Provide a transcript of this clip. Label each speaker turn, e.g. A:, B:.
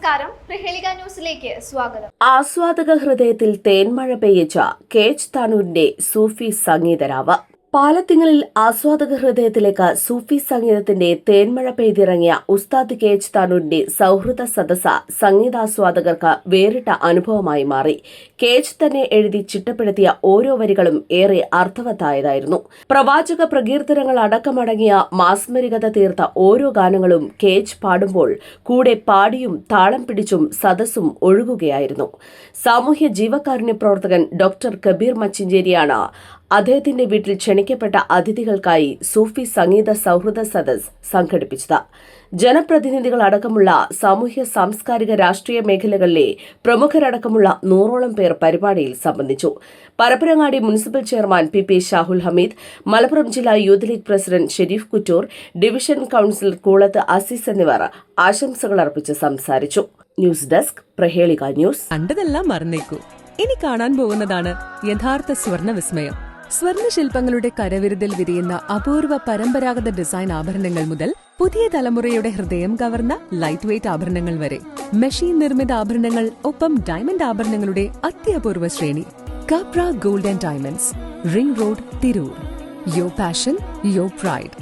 A: നമസ്കാരം. പ്രഹേളിക ന്യൂസിലേക്ക് സ്വാഗതം.
B: ആസ്വാദക ഹൃദയത്തിൽ തേൻമഴ പെയ്യിച്ച കേച്ച് താനൂരിന്റെ സൂഫി സംഗീതരാവ്. പാലത്തിങ്ങളിൽ ആസ്വാദക ഹൃദയത്തിലേക്ക് സൂഫി സംഗീതത്തിന്റെ തേന്മഴ പെയ്തിറങ്ങിയ ഉസ്താദ് കെ എച്ച് താനൂരിന്റെ സൗഹൃദ സദസ്സ സംഗീതാസ്വാദകർക്ക് വേറിട്ട അനുഭവമായി മാറി. കെ എച്ച് തന്നെ എഴുതി ചിട്ടപ്പെടുത്തിയ ഓരോ വരികളും ഏറെ അർത്ഥവത്തായതായിരുന്നു. പ്രവാചക പ്രകീർത്തനങ്ങൾ അടക്കമടങ്ങിയ മാസ്മരികത തീർത്ത ഓരോ ഗാനങ്ങളും കെ എച്ച് പാടുമ്പോൾ കൂടെ പാടിയും താളം പിടിച്ചും സദസ്സും ഒഴുകുകയായിരുന്നു. സാമൂഹ്യ ജീവകാരുണ്യ പ്രവർത്തകൻ ഡോക്ടർ കബീർ മച്ചിഞ്ചേരിയാണ് അദ്ദേഹത്തിന്റെ വീട്ടിൽ ക്ഷണിക്കപ്പെട്ട അതിഥികൾക്കായി സൂഫി സംഗീത സൗഹൃദ സദസ് സംഘടിപ്പിച്ചത്. ജനപ്രതിനിധികൾ അടക്കമുള്ള സാമൂഹ്യ സാംസ്കാരിക രാഷ്ട്രീയ മേഖലകളിലെ പ്രമുഖരടക്കമുള്ള നൂറോളം പേർ പരിപാടിയിൽ സംബന്ധിച്ചു. Parappanangadi municipal chairman P P Shahul Hameed Malappuram ജില്ലാ youth league president Sharif Kuttoor division councillor Koolath Azeez എന്നിവർ ആശംസകൾ അർപ്പിച്ച് സംസാരിച്ചു. News desk Prahelika news.
C: കണ്ടതെല്ലാം മറന്നേക്കൂ. ഇനി കാണാൻ പോകുന്നതാണ് യഥാർത്ഥ സ്വർണ വിസ്മയം സ്വർണ ശില്പങ്ങളുടെ കരവിരുതിൽ വിരിയുന്ന അപൂർവ പരമ്പരാഗത ഡിസൈൻ ആഭരണങ്ങൾ മുതൽ പുതിയ തലമുറയുടെ ഹൃദയം കവർന്ന ലൈറ്റ് വെയ്റ്റ് ആഭരണങ്ങൾ വരെ. മെഷീൻ നിർമ്മിത ആഭരണങ്ങൾ ഒപ്പം ഡയമണ്ട് ആഭരണങ്ങളുടെ അത്യപൂർവ ശ്രേണി. Kapra gold and diamonds ring road Tirur your passion your pride